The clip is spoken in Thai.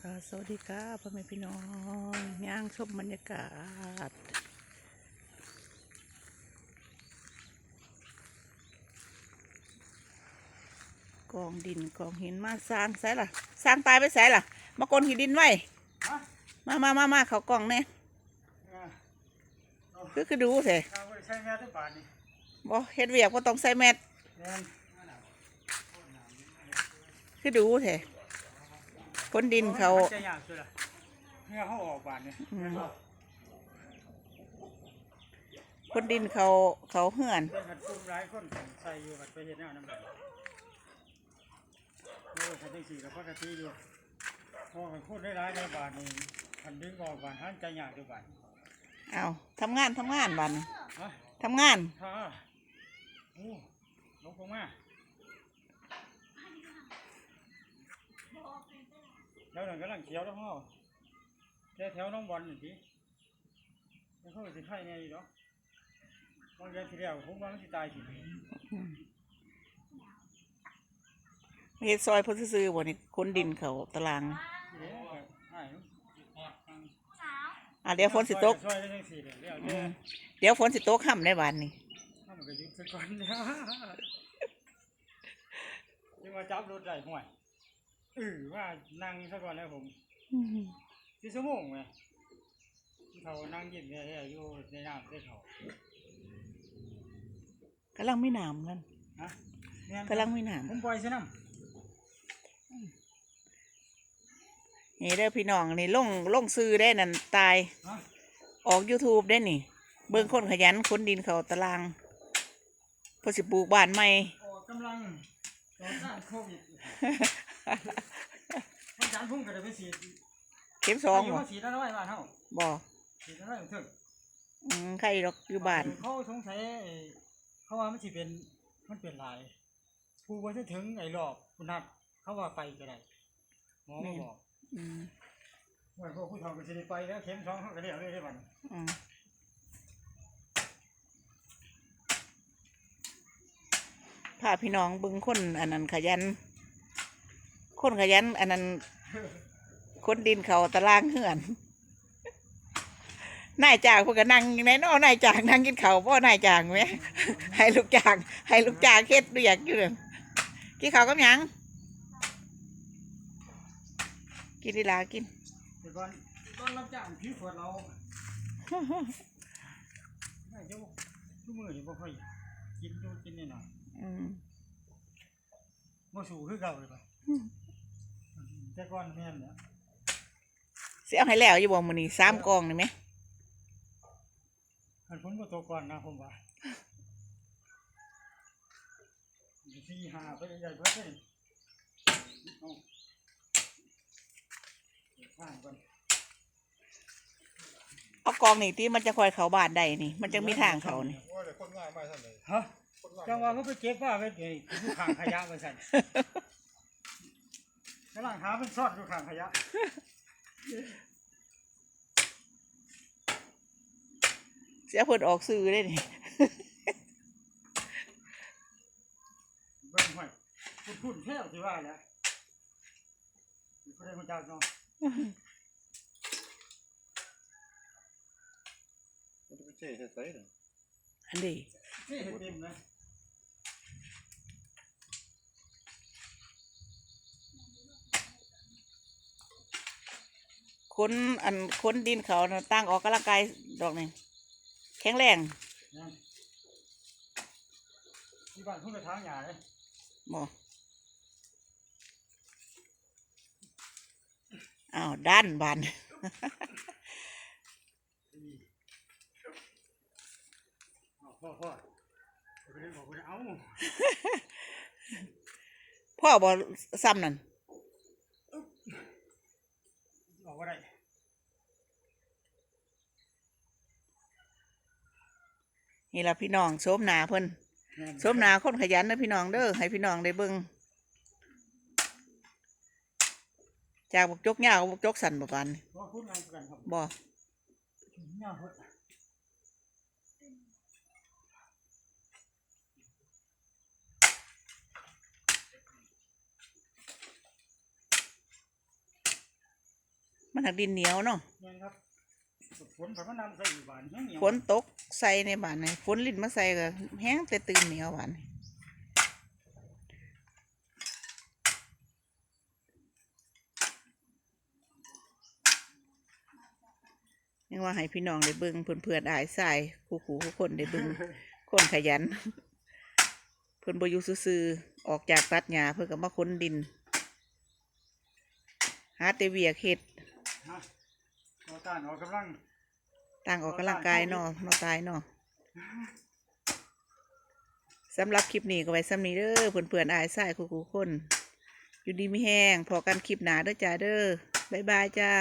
สวัสดีค่ะพ่อแม่พี่น้องย่างชมบรรยากาศ กองดินกองหินมาสร้างใส่ล่ะสร้างตายไปใส่ล่ะ มากนหินดินไว้ฮะมามามามาเขากล่องแน่เออคือคือดูเถอะเอาไปใช้แม่ทุกบาทนี่บ่เฮ็ดเวียกก็ต้องใส่แมสแม่นคือดูเถอะ คนดินเขาจะยากสุดละเนี่ยเขาออกบาทนี่อืมคนดินเขาเขาเหือนเป็นกันตุ้มร้ายคนใส่อยู่บัดไปเห็นหน้าน้ำแบบโอ้ยคันที่สี่กับปกติอยู่พอกันพูดได้ร้ายในบาทนี่คันดึงออกบาทหันใจยากอยู่บาทเอาทำงานทำงานบัดนฮะทำงานถ้าโอ้ลงลงมาแล้ วหนึ่งกำลังเขียวแล้วพ่อแค่แถวน้องบอลนี่ทีแล้วเขาก็สิไข่แน่อยู่เนาะบางอย่างที่แล้วผมว่ามันสิตายสิเฮ็ดซอยเพิ่นซื้อๆบ่นี่คนดินเขาตารางเอ๊ะไอ้อะเดี๋ยวฝนสิตก ช่วยได้จังสี่เลยเดี๋ยวอืเดี๋ยวมเดี๋ยวฝนสิตกค่ำในบ้านนี่ถ้ามันก็ยุบสักก่อนเดี๋ยวยังมาจับรถได้ห่วย เออว่านั่งสักก่อนแล้วผมที่สมองไงที่เขานั่งยิ้มแย่ๆอยู่ในน้ำได้เขากำลังไม่น้ำกันฮะเนี่ยกำลังไม่น้ผมปล่อยซะน้ำนี่เด้อพี่น้องนี่ลงลงซื้อได้นั่นตายำฮะออก YouTube ได้นี่ เบิ่งคนขยันคนดินเขาตารางเพิ่นสิปลูกบ้านใหม่ออกกำลังต่อต้านโควิด วันจันทร์พุ่งก็จะไปฉีดเข็มสองอยู่บ่ว่าฉีดแล้วน้อยบ้านเฮาบ่ฉีดแล้วน้อยถึงอืมใครดอกอยู่บ้านเขาสงสัยไอ้เขาว่ามันสิเป็นมันเป็นหลายผู้ว่าจะถึงไอ้รอบคุณนัดเขาว่าไปก็ได้หมอมาบอกอืมว่าพวกผู้เฒ่าก็สิได้ไปแล้วเข็มสองเขาก็เรียกเลยได้บัดนี้อืมพาพี่น้องเบิ่งคนอันนั้นขยัน คนขยัน อันนั้นคนดินเขาตารางเหือนนายจ้างพวกก็นั่งอยู่ในนอนายจ้างนั่งกินเขาวพ่อนายจ้างไหมให้ลูกจ้างให้ลูกจ้างเฮ็ดเรียกอยู่นั่นกินข้าวกับหยังกินดีลากินแต่ก่อนตอนรับจ้างผิวสวนเราได้เดี๋ยวทุกมื้อนี่บ่ค่อยกินอยู่กินนี่น่ะอืมบ่สู้คือเก่าเลยป่ะ แต่ก่อนแม่นเนี่ยสิเอาให้แล้วอยู่บ่มื้อนี้สามกล่องนี่ไหมคันผมบ่ตกก่อนนะผมว่าสี่ห้าไปใหญ่เพิ่นเลยเอาเก็บข้างก่อนเอากล่องนี่ที่มันจะคอยเข้าบ้านได้นี่ มันจะมีทางเขานี่ว่าแต่คนง่ายมากท่านเลยฮะคนง่ายจังหวะเขาไปเก็บว่าไว้เดี๋ยวอยู่ข้างขยะไว้สั่น กำลังหาเป็นซ่อนอยู่ข้างขยะเสียเพิ่นออกซื้อได้นี่ เบิ่งห้อยคุณคุณแท้สิว่าแหล้วบ่ได้ฮู้จักเนาะมันจะไปเจ๊ใส่ใส่เลยอันนี้นี่เฮ็ดเต็มนะ คนอันคนดินเขาน่ะตั้งออกกำลังกายดอกนี่แข็งแรงนะที่บ้านเพิ่นไปทางหญ้าเลยบ่อ้าวด้านบานเอาพ่อพ่อไปเล่นบอกคุณเอาพ่อบ่ซ้ำนั่น บอกว่าได้นี่ล่ะพี่น้องโสมหนาเพิ่นแม่นโสมหนาคนขยันนะพี่น้องเด้อให้พี่น้องได้เบิ่งจากบกจกยาวบกจกสั่นบ่ปานนี้ว่าคุณงานกันครับบ่ งานเพิ่น มันหักดินเหนียวเนาะเงี้ยครับฝนผ่านมานำใส่อยู่บ้านแห้งเหนียวฝนตกใส่ในบ้านนี่ฝนลิ้นมาใส่ก็แห้งแต่ตื่นเหนียวบ้านนี่ยังว่าให้พี่น้องได้เบิ่งเพื่อนๆอายสายคู่ๆทุกคนได้เบิ่งคนขยัน เพิ่นบ่อยู่ซื่อๆออกจากตัดหญ้าเพิ่นก็มาค้นดิน หาแต่เวียกเฮ็ด ฮะต่อต้านออกกำลังต่างออกกำลังกายเนาะเนาะตายเนาะสำหรับคลิปนี้ก็ไว้สำนี้เด้อเพื่อนๆอายสายคู่ๆคน อยู่ดีไม่แห้งพอกันคลิปหนาเด้อจ้าเด้อบ๊ายบายจ้า